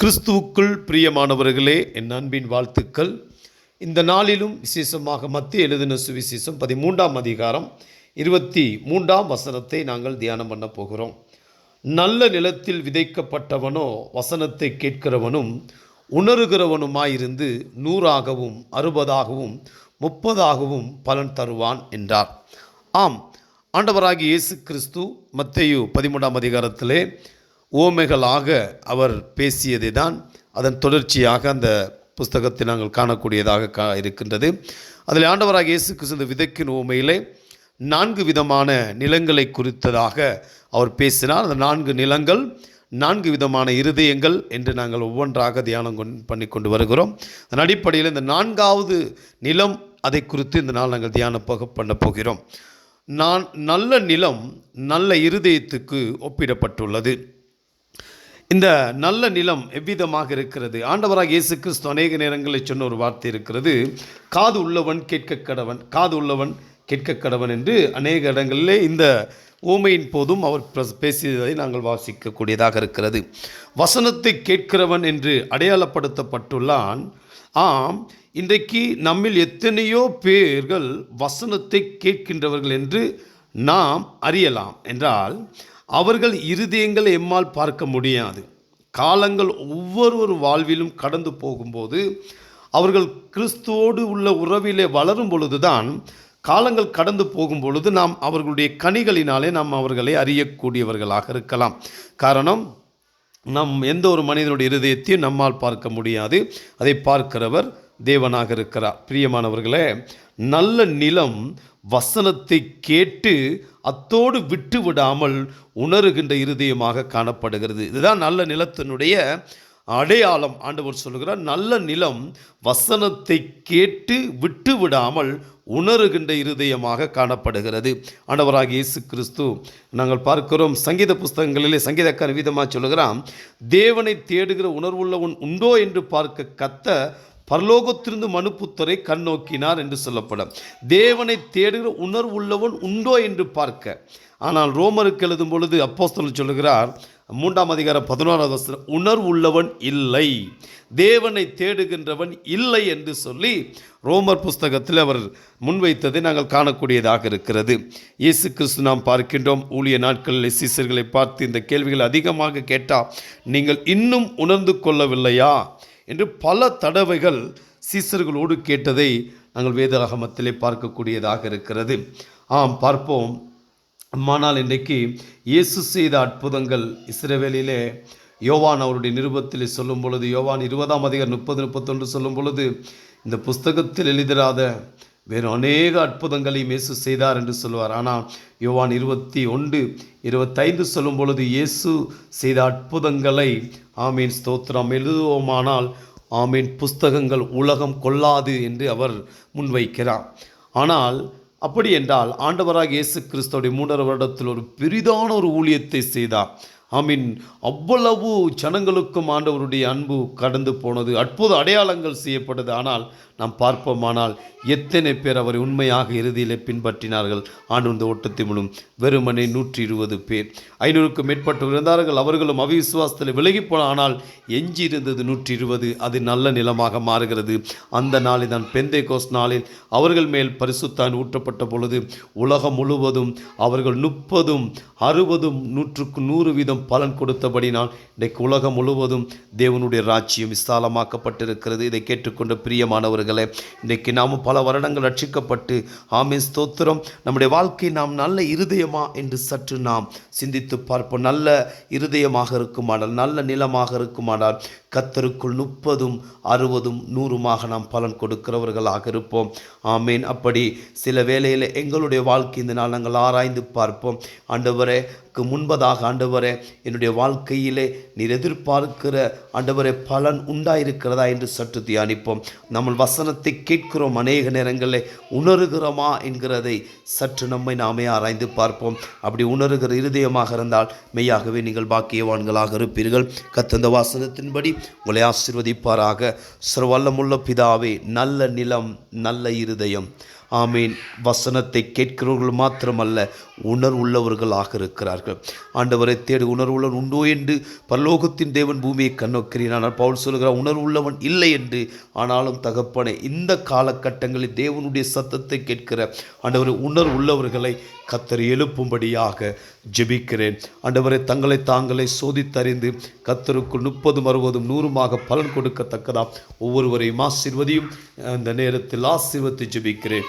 கிறிஸ்துவுக்குள் பிரியமானவர்களே என் அன்பின் வாழ்த்துக்கள். இந்த நாளிலும் விசேஷமாக மத்திய எழுதின சுவிசேஷம் பதிமூன்றாம் அதிகாரம் இருபத்தி மூன்றாம் வசனத்தை நாங்கள் தியானம் பண்ண போகிறோம். நல்ல நிலத்தில் விதைக்கப்பட்டவனோ வசனத்தை கேட்கிறவனும் உணர்கிறவனுமாயிருந்து நூறாகவும் அறுபதாகவும் முப்பதாகவும் பலன் தருவான் என்றார். ஆம் ஆண்டவராகிய இயேசு கிறிஸ்து மத்தேயு பதிமூன்றாம் அதிகாரத்திலே ஓமைகளாக அவர் பேசியதை தான் அதன் தொடர்ச்சியாக அந்த புஸ்தகத்தை நாங்கள் காணக்கூடியதாக கா இருக்கின்றது. அதில் ஆண்டவராக இயேசு கிறிஸ்து விதைக்கின் ஓமையிலே நான்கு விதமான நிலங்களை குறித்ததாக அவர் பேசினார். அந்த நான்கு நிலங்கள் நான்கு விதமான இருதயங்கள் என்று நாங்கள் ஒவ்வொன்றாக தியானம் கொண் பண்ணி கொண்டு வருகிறோம். அதன் அடிப்படையில் இந்த நான்காவது நிலம் அதை குறித்து இந்த நாள் நாங்கள் தியானம் போக பண்ண போகிறோம். நான் நல்ல நிலம் நல்ல இருதயத்துக்கு ஒப்பிடப்பட்டுள்ளது. இந்த நல்ல நிலம் எவ்விதமாக இருக்கிறது? ஆண்டவராக இயேசு கிறிஸ்து அநேக நேரங்களில் சொன்ன ஒரு வார்த்தை இருக்கிறது. காது உள்ளவன் கேட்க கடவன் காது உள்ளவன் கேட்க கடவன் என்று அநேக இடங்களிலே இந்த ஊமையின் போதும் அவர் பேசியதை நாங்கள் வாசிக்கக்கூடியதாக இருக்கிறது. வசனத்தை கேட்கிறவன் என்று அடையாளப்படுத்தப்பட்டுள்ளான். ஆம் இன்றைக்கு நம்மில் எத்தனையோ பேர்கள் வசனத்தை கேட்கின்றவர்கள் என்று நாம் அறியலாம். என்றால் அவர்கள் இருதயங்களை எம்மால் பார்க்க முடியாது. காலங்கள் ஒவ்வொரு வாழ்விலும் கடந்து போகும்போது அவர்கள் கிறிஸ்துவோடு உள்ள உறவிலே வளரும் பொழுதுதான் காலங்கள் கடந்து போகும் பொழுது நாம் அவர்களுடைய கனிகளினாலே நாம் அவர்களை அறியக்கூடியவர்களாக இருக்கலாம். காரணம் நம் எந்த ஒரு மனிதனுடைய இருதயத்தையும் நம்மால் பார்க்க முடியாது. அதை பார்க்கிறவர் தேவனாக இருக்கிறார். பிரியமானவர்களே நல்ல நிலம் வசனத்தை கேட்டு அத்தோடு விட்டு விடாமல் உணருகின்ற இருதயமாக காணப்படுகிறது. இதுதான் நல்ல நிலத்தினுடைய அடையாளம். ஆண்டவர் சொல்லுகிறார் நல்ல நிலம் வசனத்தை கேட்டு விட்டு விடாமல் உணருகின்ற இருதயமாக காணப்படுகிறது. ஆண்டவராக இயேசு கிறிஸ்து நாங்கள் பார்க்கிறோம் சங்கீத புஸ்தகங்களிலே சங்கீதக்காரன் விதமாக சொல்லுகிறான் தேவனை தேடுகிற உணர்வுள்ளவன் உண்டோ என்று பார்க்க கத்த பரலோகத்திலிருந்து மனுப்புத்தரை கண்ணோக்கினார் என்று சொல்லப்படும். தேவனை தேடுகிற உணர்வுள்ளவன் உண்டோ என்று பார்க்க. ஆனால் ரோமருக்கு எழுதும் பொழுது அப்போஸ்தலன் சொல்லுகிறார் மூன்றாம் அதிகாரம் பதினோராவது வசனம் உணர்வுள்ளவன் இல்லை. தேவனை தேடுகின்றவன் இல்லை என்று சொல்லி ரோமர் புஸ்தகத்தில் அவர் முன்வைத்ததை நாங்கள் காணக்கூடியதாக இருக்கிறது. இயேசு கிறிஸ்து நாம் பார்க்கின்றோம். ஊழிய நாட்களில் சீசர்களை பார்த்து இந்த கேள்விகள் அதிகமாக கேட்டால் நீங்கள் இன்னும் உணர்ந்து கொள்ளவில்லையா? என்று பல தடவைகள் சீசர்களோடு கேட்டதை நாங்கள் வேதாகமத்திலே பார்க்கக்கூடியதாக இருக்கிறது. ஆம் பார்ப்போம். ஆனால் இன்றைக்கு இயேசு செய்த அற்புதங்கள் இஸ்ரேவேலிலே யோவான் அவருடைய நிருபத்தில் சொல்லும் பொழுது யோவான் இருபதாம் அதிகார் முப்பது முப்பத்தொன்று சொல்லும் பொழுது இந்த புஸ்தகத்தில் எழுதிராத வேறு அநேக அற்புதங்களையும் இயேசு செய்தார் என்று சொல்லுவார். ஆனால் யோவான் இருபத்தி ஒன்று இருபத்தைந்து சொல்லும் பொழுது இயேசு செய்த அற்புதங்களை ஆமீன் ஸ்தோத்திரம் எழுதுவோமானால் ஆமீன் புஸ்தகங்கள் உலகம் கொள்ளாது என்று அவர் முன்வைக்கிறார். ஆனால் அப்படி என்றால் ஆண்டவராக இயேசு கிறிஸ்துவோடைய மூன்றரை வருடத்தில் ஒரு பெரிதான ஒரு ஊழியத்தை செய்தார். ஆமீன். அவ்வளவு ஜனங்களுக்கும் ஆண்டவருடைய அன்பு கடந்து போனது அற்புத அடையாளங்கள் செய்யப்பட்டது. ஆனால் நாம் பார்ப்போமானால் எத்தனை பேர் அவரை உண்மையாக இறுதியிலே பின்பற்றினார்கள்? ஆண்டு இந்த ஓட்டத்தை மூலம் வெறுமனே நூற்றி இருபது பேர். ஐநூறுக்கும் மேற்பட்டவர் இருந்தார்கள் அவர்களும் அவிசுவாசத்தில் விலகி போன ஆனால் எஞ்சி இருந்தது நூற்றி இருபது அது நல்ல நிலமாக மாறுகிறது. அந்த நாளில் தான் பெந்தை கோஸ் நாளில் அவர்கள் மேல் பரிசுத்தான் ஊற்றப்பட்ட பொழுது உலகம் முழுவதும் அவர்கள் முப்பதும் அறுபதும் நூற்றுக்கு நூறு வீதம் பலன் கொடுத்தபடி நான் இன்றைக்கு உலகம் முழுவதும் தேவனுடைய ராஜ்யம் விசாலமாக்கப்பட்டிருக்கிறது. இதை கேட்டுக்கொண்ட பிரியமானவர்களே இன்றைக்கு நாம் பல வருடங்கள் ரட்சிக்கப்பட்டு ஆமே ஸ்தோத்திரம். நம்முடைய வாழ்க்கை நாம் நல்ல இருதயமா என்று சற்று நாம் சிந்தித்து பார்ப்போம். நல்ல இருதயமாக இருக்குமானால் நல்ல நிலமாக இருக்குமானால் கத்தருக்குள் முப்பதும் அறுபதும் நூறுமாக நாம் பலன் கொடுக்கிறவர்களாக இருப்போம். ஆமீன். அப்படி சில வேளையில் எங்களுடைய வாழ்க்கை இந்த நாள் நாங்கள் ஆராய்ந்து பார்ப்போம். ஆண்டவரே க்கு முன்பதாக ஆண்டவரே என்னுடைய வாழ்க்கையிலே நீர் எதிர்பார்க்கிற ஆண்டவரே பலன் உண்டாயிருக்கிறதா என்று சற்று தியானிப்போம். நம்ம வசனத்தை கேட்கிறோம் அநேக நேரங்களில் உணர்கிறோமா என்கிறதை சற்று நம்மை நாமே ஆராய்ந்து பார்ப்போம். அப்படி உணர்கிற இருதயமாக இருந்தால் மெய்யாகவே நீங்கள் பாக்கியவான்களாக இருப்பீர்கள். கத்தந்த வாசனத்தின்படி உங்களை ஆசிர்வதிப்பாராக. சர்வல்லமுள்ள பிதாவே நல்ல நிலம் நல்ல இருதயம். ஆமீன். வசனத்தை கேட்கிறவர்கள் மாத்திரமல்ல உணர்வுள்ளவர்களாக இருக்கிறார்கள். ஆண்டவரை தேடி உணர்வுள்ளவன் உண்டோ என்று பரலோகத்தின் தேவன் பூமியை கண்ணோக்கிறேன் ஆனால் பவுல் சொல்கிறார் உணர்வுள்ளவன் இல்லை என்று. ஆனாலும் தகப்பனை இந்த காலகட்டங்களில் தேவனுடைய சத்தத்தை கேட்கிற ஆண்டவரை உணர்வுள்ளவர்களை கத்தர் எழுப்பும்படியாக ஜெபிக்கிறேன். ஆண்டவரை தங்களை தாங்களே சோதித்தறிந்து கத்தருக்கு முப்பதும் அறுபதும் நூறுமாக பலன் கொடுக்கத்தக்கதாம் ஒவ்வொருவரையும் ஆசீர்வதியும் அந்த நேரத்தில் ஆசீர்வத்தை ஜெபிக்கிறேன்.